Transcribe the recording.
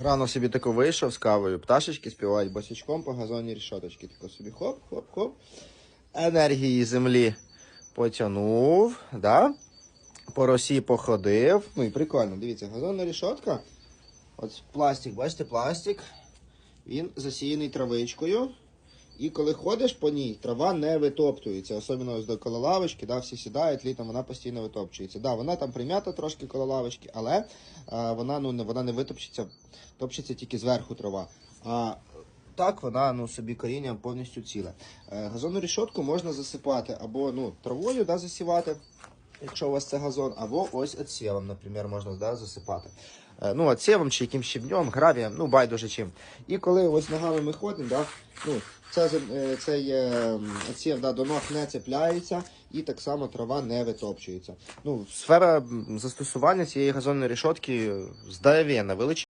Рано собі тако вийшов з кавою, пташечки співають босячком по газоні рішоточки. Тако собі хоп-хоп-хоп. Енергії землі потягнув, да? по росі походив. Ну і прикольно, дивіться, газонна рішотка. От пластик, бачите, пластик. Він засіяний травичкою. І коли ходиш по ній, трава не витоптується. Особливо ось до коло лавочки, да, всі сідають, літом вона постійно витопчується. Да, вона там прим'ята трошки коло лавочки, але а, вона, ну, не, вона не витопчеться, топчеться тільки зверху трава. А так вона ну, собі коріння повністю ціле. Е, газонну рішотку можна засипати або ну, травою да, засівати, якщо у вас це газон, або ось отсівом, наприклад, можна да, засипати. Е, Ну, отсівом чи якимсь щебнем, гравієм, ну байдуже чим. І коли ось ногами ми ходимо, да, ну, е, цей отсів да, до ног не цепляється і так само трава не витопчується. Ну, сфера застосування цієї газонної рішотки здоровенна, величезна.